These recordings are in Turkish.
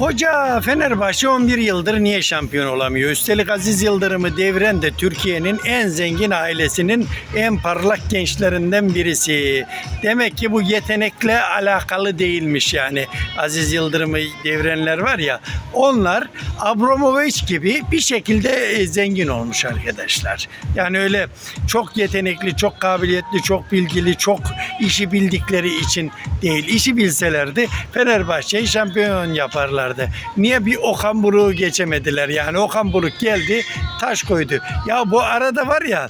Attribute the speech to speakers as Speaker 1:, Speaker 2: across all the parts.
Speaker 1: Koca Fenerbahçe 11 yıldır niye şampiyon olamıyor? Üstelik Aziz Yıldırım'ı deviren de Türkiye'nin en zengin ailesinin en parlak gençlerinden birisi. Demek ki bu yetenekle alakalı değilmiş yani. Aziz Yıldırım'ı devirenler var ya onlar Abramovich gibi bir şekilde e, zengin olmuş arkadaşlar. Yani öyle çok yetenekli, çok kabiliyetli, çok bilgili, çok işi bildikleri için değil. İşi bilselerdi Fenerbahçe'yi şampiyon yaparlardı. Niye bir Okan Buruk'u geçemediler? Yani Okan Buruk geldi, taş koydu. Ya bu arada var ya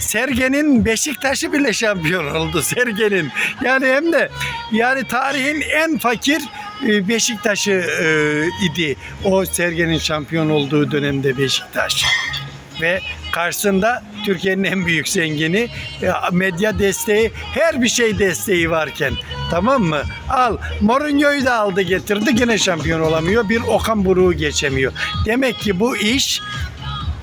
Speaker 1: Sergen'in Beşiktaş'ı bile şampiyon oldu Sergen'in. Yani hem de yani tarihin en fakir e, Beşiktaş'ı e, idi. O Sergen'in şampiyon olduğu dönemde Beşiktaş. Ve karşısında Türkiye'nin en büyük zengini e, medya desteği her bir şey desteği varken tamam mı? Al Mourinho'yu da aldı getirdi gene şampiyon olamıyor. Bir Okan Buruk'u geçemiyor. Demek ki bu iş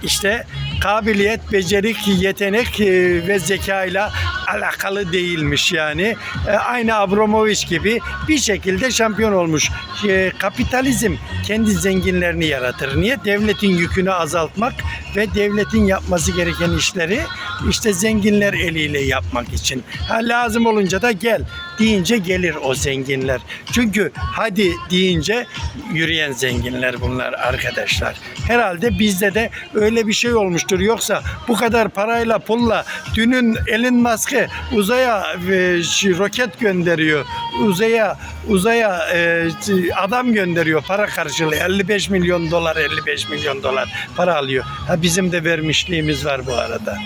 Speaker 1: işte kabiliyet, becerik, yetenek e, ve zekayla alakalı değilmiş yani. E, Aynı Abramovich gibi bir şekilde şampiyon olmuş. E, Kapitalizm kendi zenginlerini yaratır. Niye? Devletin yükünü azaltmak ve devletin yapması gereken işleri işte zenginler eliyle yapmak için. Ha, lazım olunca da gel deyince gelir o zenginler. Çünkü hadi deyince yürüyen zenginler bunlar arkadaşlar. Herhalde bizde de öyle bir şey olmuştur. Yoksa bu kadar parayla pulla dünün Elon Uzaya e, roket gönderiyor. Uzaya uzaya e, adam gönderiyor para karşılığı 55 milyon dolar 55 milyon dolar para alıyor. Ha bizim de vermişliğimiz var bu arada.